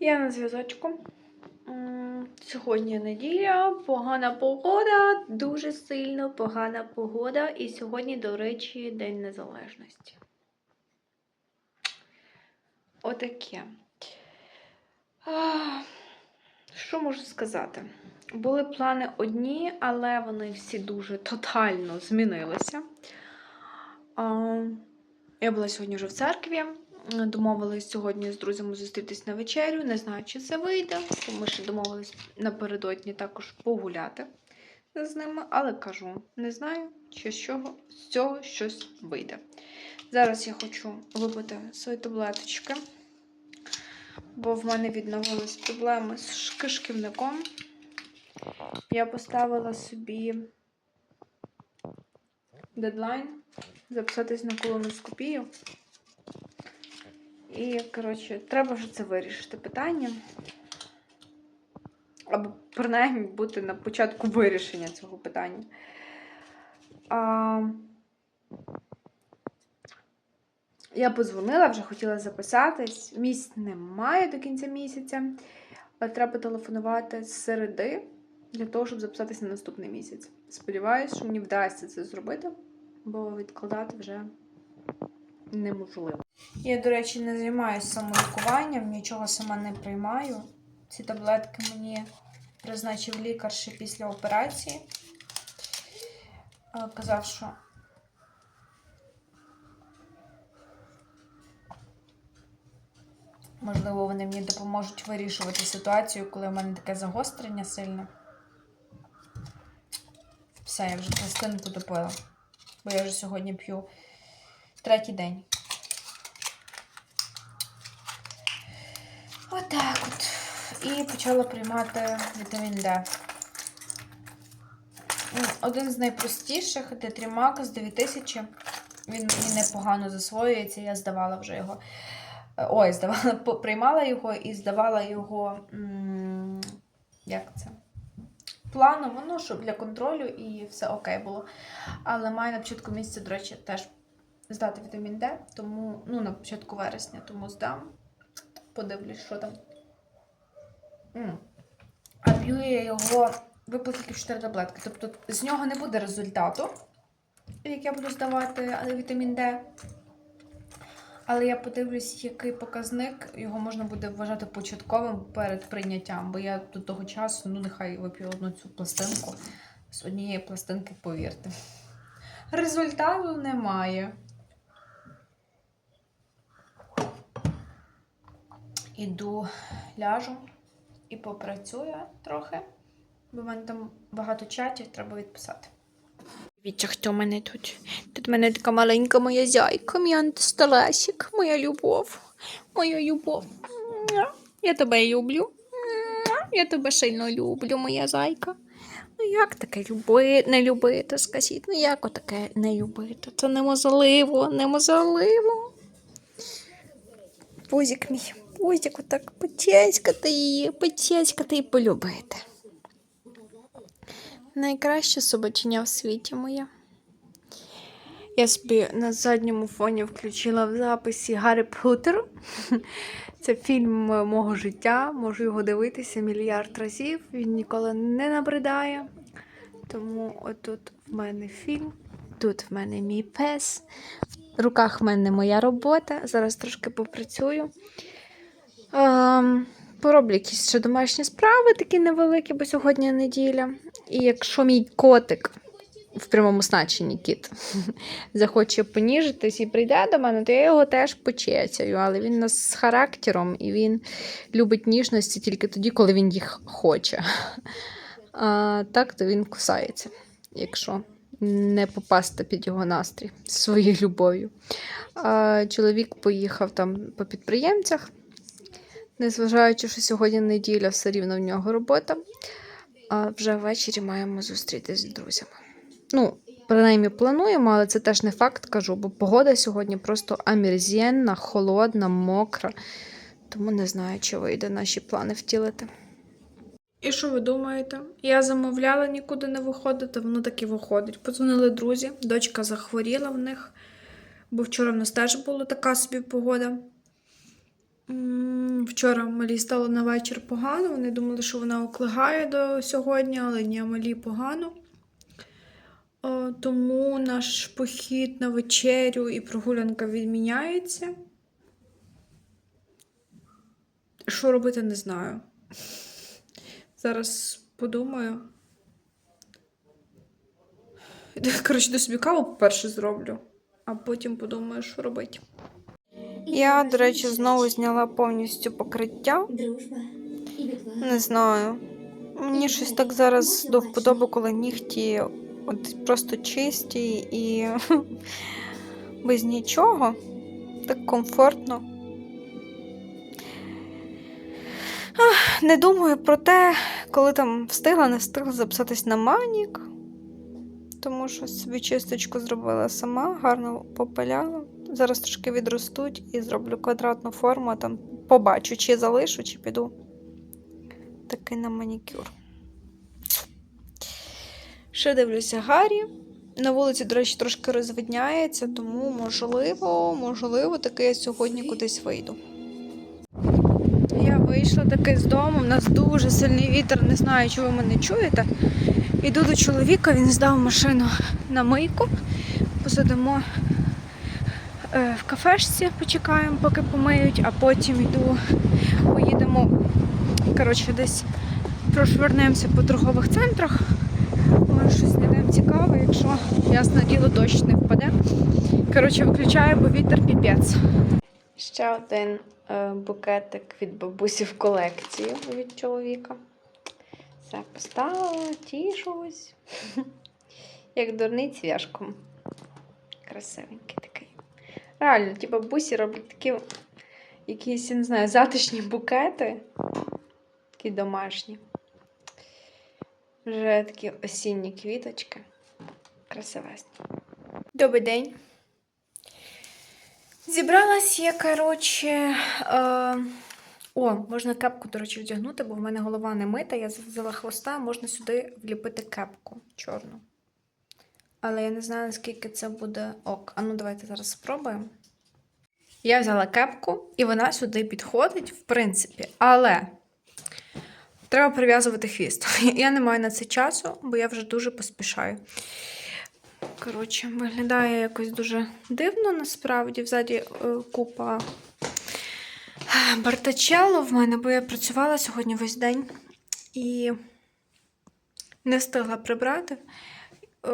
Я на зв'язочку. Сьогодні неділя, погана погода, дуже сильно погана погода. І сьогодні, до речі, День Незалежності. Отаке. Що можу сказати? Були плани одні, але вони всі дуже тотально змінилися. Я була сьогодні вже в церкві. Домовились сьогодні з друзями зустрітись на вечерю. Не знаю, чи це вийде, ми ще домовились напередодні також погуляти з ними, але кажу, не знаю, чи з чого з цього щось вийде. Зараз я хочу випити свої таблеточки, бо в мене відновились проблеми з кишківником. Я поставила собі дедлайн записатись на колоноскопію. І, коротше, треба вже це вирішити питання. Або принаймні бути на початку вирішення цього питання. А... Я подзвонила, вже хотіла записатись. Місць немає до кінця місяця. Треба телефонувати з середи для того, щоб записатись на наступний місяць. Сподіваюсь, що мені вдасться це зробити, бо відкладати вже неможливо. Я, до речі, не займаюся самолікуванням, нічого сама не приймаю. Ці таблетки мені призначив лікар ще після операції. Е, Казав, що можливо вони мені допоможуть вирішувати ситуацію, коли в мене таке загострення сильне. Все, я вже пластинку допила. Бо я вже сьогодні п'ю третій день. Отак от. І почала приймати вітамін Д. Один з найпростіших Тетрімак з 9000. Він мені непогано засвоюється, я здавала вже його. Е, Ой, здавала, приймала його і здавала його. Як це? Планово, ну, щоб для контролю і все окей було. Але маю на початку місяця, до речі, теж здати вітамін Д, тому, ну, на початку вересня, тому здам. Подивлюсь, що там. М. А п'ю я його випив тільки в 4 таблетки. Тобто з нього не буде результату, як я буду здавати вітамін Д. Але я подивлюсь, який показник його можна буде вважати початковим перед прийняттям, бо я до того часу, ну нехай вип'ю одну цю пластинку. З однієї пластинки, повірте. Результату немає. Іду, ляжу і попрацюю трохи, бо в мене там багато чатів треба відписати. Дивіться, хто мене тут? Тут в мене така маленька моя зяйка, мій антисталасик, моя любов, моя любов. Я тебе люблю. Я тебе сильно люблю, моя зайка. Ну як таке люби, не любити, скажіть, ну як отаке не любити? Це неможливо, неможливо. Пузик мій, пузик отак потяськати її, потяськати і полюбити. Найкраще собачення в світі моя. Я собі на задньому фоні включила в записі Гаррі Поттер. Це фільм мого життя. Можу його дивитися мільярд разів. Він ніколи не набридає. Тому отут в мене фільм, тут в мене мій пес, в руках в мене моя робота. Зараз трошки попрацюю. Ем, пороблю якісь ще домашні справи, такі невеликі, бо сьогодні неділя. І якщо мій котик в прямому значенні кіт захоче поніжитись і прийде до мене, то я його теж почесяю. Але він у нас з характером і він любить ніжності тільки тоді, коли він їх хоче. А так, то він кусається, якщо не попасти під його настрій своєю любов'ю. Чоловік поїхав там по підприємцях. Незважаючи, що сьогодні неділя, все рівно в нього робота. А вже ввечері маємо зустрітись з друзями. Ну, принаймні плануємо, але це теж не факт кажу, бо погода сьогодні просто амірзєнна, холодна, мокра. Тому не знаю, чи вийде наші плани втілити. І що ви думаєте? Я замовляла нікуди не виходити, воно так і виходить. Подзвонили друзі, дочка захворіла в них, бо вчора в нас теж була така собі погода. Вчора малі стало на вечір погано. Вони думали, що вона оклигає до сьогодні, але ні, малі погано. Тому наш похід на вечерю і прогулянка відміняється. Що робити, не знаю. Зараз подумаю. Коротше, до собі каву перше зроблю, а потім подумаю, що робити. Я, до речі, знову зняла повністю покриття. Не знаю. Мені щось так зараз до вподоби, коли нігті от просто чисті і без нічого. Так комфортно. Ах, Не думаю про те, коли там встигла, не встигла записатись на манік. Тому що собі чисточку зробила сама, гарно попиляла. Зараз трошки відростуть і зроблю квадратну форму, а там побачу, чи залишу, чи піду таки на манікюр. Ще дивлюся Гаррі. На вулиці, до речі, трошки розвидняється, тому можливо, можливо, таки я сьогодні кудись вийду. Я вийшла таки з дому, у нас дуже сильний вітер, не знаю, чи ви мене чуєте. Іду до чоловіка, він здав машину на мийку. Посидимо в кафешці, почекаємо, поки помиють, а потім йду, поїдемо коротше, десь прошвернемося по торгових центрах. Може, щось знайдемо цікаве, якщо, ясне діло, дощ не впаде. Коротше, виключаю, бо вітер піпець. Ще один е, букетик від бабусі в колекцію від чоловіка. Все поставила, тішусь. Як дурний цвяшком. Красивенький. Реально, ті бабусі роблять такі якісь, я не знаю, затишні букети. Такі домашні. Вже такі осінні квіточки. Красивесні. Добрий день. Зібралась я, коротше. Е... О, можна кепку, до речі, вдягнути, бо в мене голова не мита. Я взяла хвоста, можна сюди вліпити кепку чорну. Але я не знаю, наскільки це буде ок. А ну, давайте зараз спробуємо. Я взяла кепку, і вона сюди підходить, в принципі. Але треба прив'язувати хвіст. Я не маю на це часу, бо я вже дуже поспішаю. Коротше, виглядає якось дуже дивно, насправді. Взаді е, купа бартачело в мене, бо я працювала сьогодні весь день і не встигла прибрати. Е,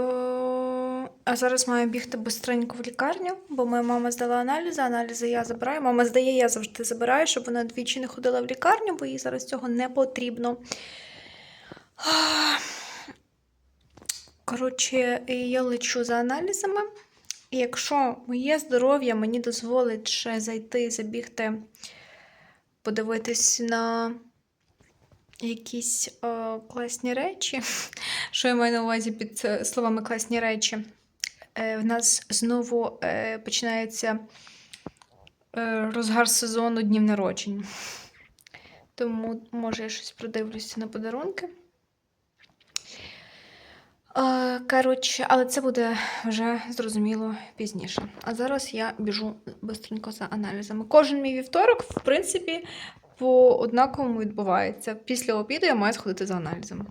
А зараз маю бігти бистренько в лікарню, бо моя мама здала аналізи, аналізи я забираю. Мама здає, я завжди забираю, щоб вона двічі не ходила в лікарню, бо їй зараз цього не потрібно. Коротше, я лечу за аналізами. І якщо моє здоров'я мені дозволить ще зайти, забігти, подивитись на якісь е, класні речі, що я маю на увазі під е, словами класні речі, е, в нас знову е, починається е, розгар сезону днів народжень. Тому, може, я щось продивлюся на подарунки. Е, Коротше, але це буде вже зрозуміло пізніше. А зараз я біжу бистренько за аналізами. Кожен мій вівторок, в принципі, по однаковому відбувається. Після обіду я маю сходити за аналізами.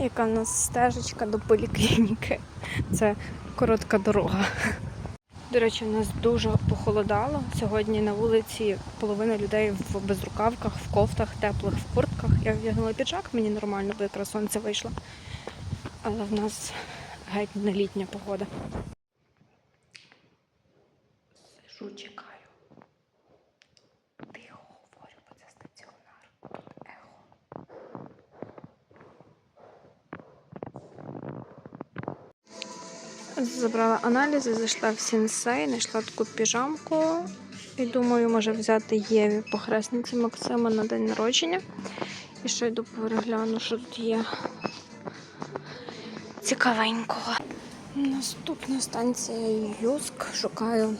Яка в нас стежечка до поліклініки? Це коротка дорога. До речі, в нас дуже похолодало. Сьогодні на вулиці половина людей в безрукавках, в кофтах, теплих в куртках. Я вдягнула піджак, мені нормально, бо якраз сонце вийшло. Але в нас геть не літня погода. Сижу, чекаю. Тихо говорю, бо це стаціонар. Тут ехо. Забрала аналізи, зайшла в сінсей, знайшла таку піжамку. І думаю, може взяти Єві по хресниці Максима на день народження. І ще йду перегляну, що тут є цікавенького. Наступна станція Юск. Шукаю,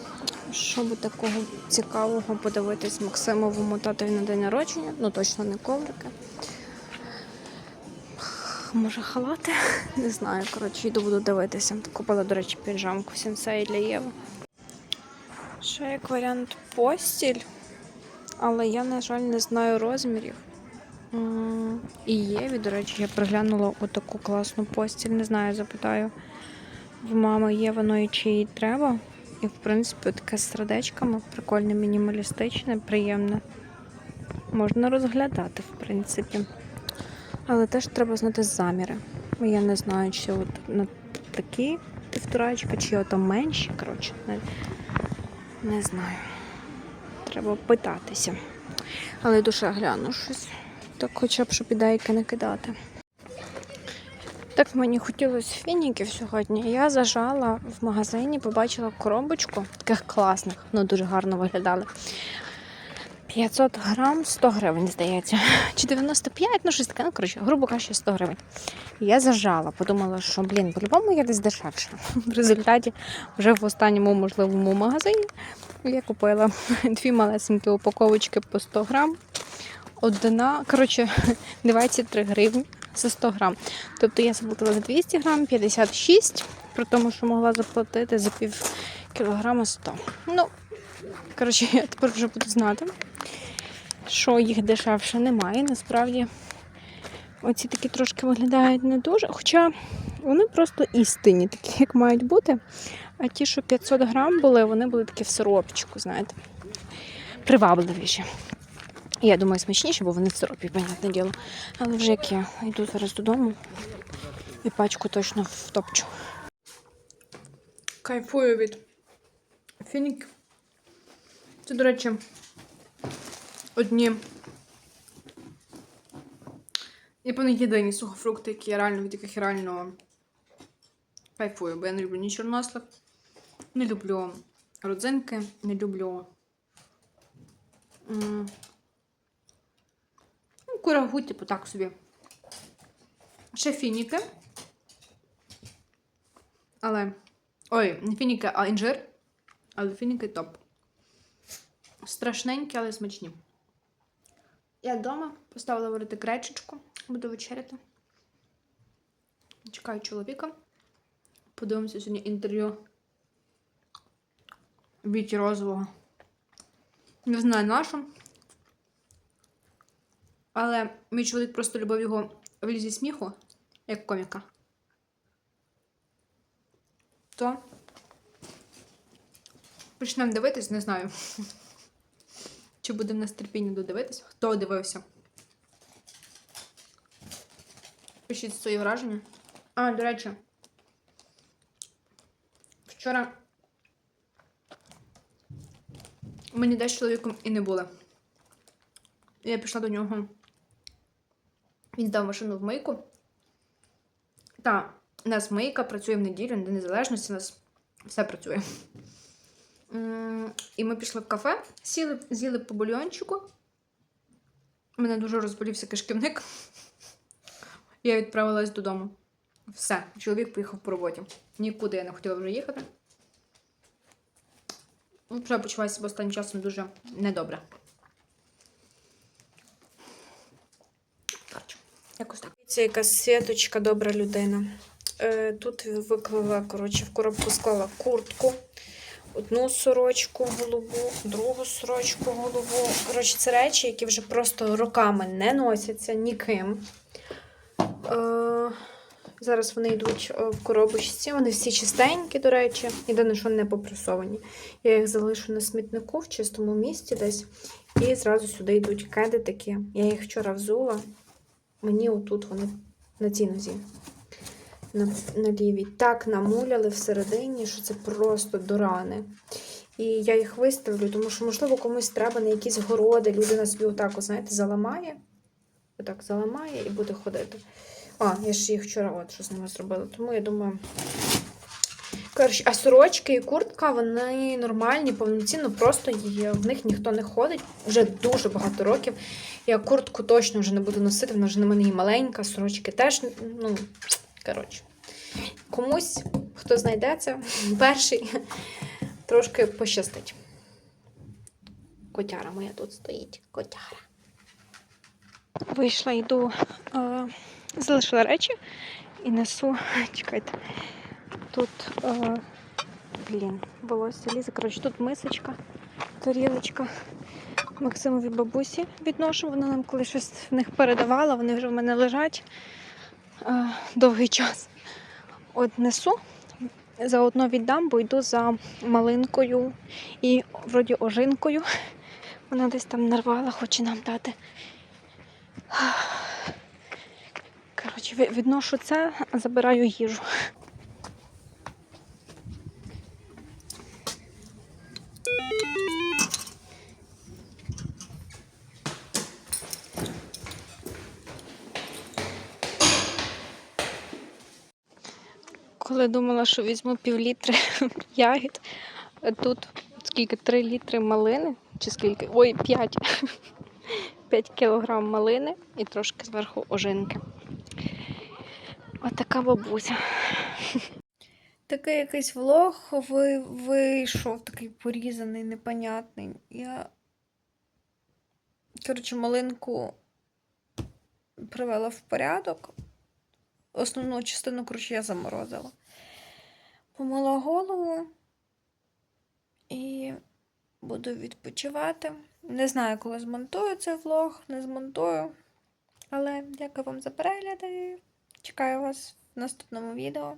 що би такого цікавого подивитись Максимовому татові на день народження. Ну точно не коврики. Може халати? Не знаю. Коротше, йду буду дивитися. Купила, до речі, піджамку сенсей для Єви. Ще як варіант постіль. але я, на жаль, не знаю розмірів. І Єві, до речі, я приглянула отаку класну постіль. Не знаю, запитаю в мами, є воно і чи їй треба. І, в принципі, таке з сердечками, прикольне, мінімалістичне, приємне. Можна розглядати, в принципі. Але теж треба знати заміри. Я не знаю, чи от на такі півторачка, чи ото менші. Коротше, не, не знаю. Треба питатися. Але душа гляну щось. Так хоча б, щоб ідейки не кидати. Так мені хотілося фініків сьогодні. Я зажала в магазині, побачила коробочку таких класних, ну дуже гарно виглядали. 500 грам 100 гривень, здається. Чи 95, ну щось таке, ну коротше, грубо кажучи, 100 гривень. Я зажала, подумала, що блін, по-любому я десь дешевше. В результаті вже в останньому можливому магазині я купила дві малесенькі упаковочки по 100 грам. Одна, коротше, 23 гривні за 100 грам. Тобто я заплатила за 200 грам 56, при тому, що могла заплатити за пів кілограма 100. Ну, коротше, я тепер вже буду знати, що їх дешевше немає. Насправді, оці такі трошки виглядають не дуже. Хоча вони просто істинні, такі, як мають бути. А ті, що 500 грам були, вони були такі в сиропчику, знаєте, привабливіші. Я думаю, смачніше, бо вони в сиропі, понятне діло. Але вже як я йду зараз додому і пачку точно втопчу. Кайфую від фінік. Це, до речі, одні. Я певно єдині сухофрукти, які я реально від яких я реально кайфую, бо я не люблю ні чорнослив, не люблю родзинки, не люблю. м, Ну, курагу, типу, так собі. Ще фініки. Але. Ой, не фініки, а інжир. Але фініки топ. Страшненькі, але смачні. Я вдома поставила варити гречечку, буду вечеряти. Чекаю чоловіка. Подивимося сьогодні інтерв'ю Віті Розового. Не знаю на що. Але мій чоловік просто любив його в лізі сміху, як коміка. То почнемо дивитись, не знаю. Чи буде в нас терпіння додивитись? Хто дивився? Пишіть свої враження. А, до речі, вчора мені десь з чоловіком і не було. Я пішла до нього. Він здав машину в мийку. Та, у нас мийка працює в неділю, на День незалежності, у нас все працює. І ми пішли в кафе, сіли, з'їли по бульйончику. У мене дуже розболівся кишківник. Я відправилась додому. Все, чоловік поїхав по роботі. Нікуди я не хотіла вже їхати. Ну, Вже почуваю себе останнім часом дуже недобре. Якось так. Це якась світочка, добра людина. Е, тут виклала, коротше, в коробку склала куртку, одну сорочку голубу, другу сорочку голубу. Коротше, це речі, які вже просто роками не носяться ніким. Е, зараз вони йдуть е, в коробочці. Вони всі чистенькі, до речі. Єдине, що не попресовані. Я їх залишу на смітнику в чистому місці десь. І зразу сюди йдуть кеди такі. Я їх вчора взула. Мені отут вони на цій нозі. На, на лівій. Так намуляли всередині, що це просто до рани. І я їх виставлю, тому що, можливо, комусь треба на якісь городи. Людина собі отак, знаєте, заламає. Отак заламає і буде ходити. А, я ж їх вчора от що з ними зробила. Тому я думаю. Коротше, а сорочки і куртка, вони нормальні, повноцінно, просто її, в них ніхто не ходить вже дуже багато років. Я куртку точно вже не буду носити, вона вже на мене і маленька, сорочки теж, ну, коротше. Комусь, хто знайдеться, перший трошки пощастить. Котяра моя тут стоїть. Котяра. Вийшла, йду, е, залишила речі і несу. Чекайте. Тут, е, блін, волосся лізе. Коротше, тут мисочка, тарілочка. Максимові бабусі відношу. Вона нам коли щось в них передавала, вони вже в мене лежать довгий час. От несу, заодно віддам, бо йду за малинкою і вроді ожинкою. Вона десь там нарвала, хоче нам дати. Коротше, відношу це, забираю їжу. Коли думала, що візьму пів літри ягід, тут скільки? Три літри малини, чи скільки? Ой, п'ять. 5 кілограм малини і трошки зверху ожинки. Отака бабуся. Такий якийсь влог ви- вийшов, такий порізаний, непонятний. Я, коротше, малинку привела в порядок. Основну частину, коротше, я заморозила. Помила голову і буду відпочивати. Не знаю, коли змонтую цей влог, не змонтую. Але дякую вам за перегляди. Чекаю вас в наступному відео.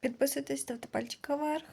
Підписуйтесь, ставте пальчик вверх.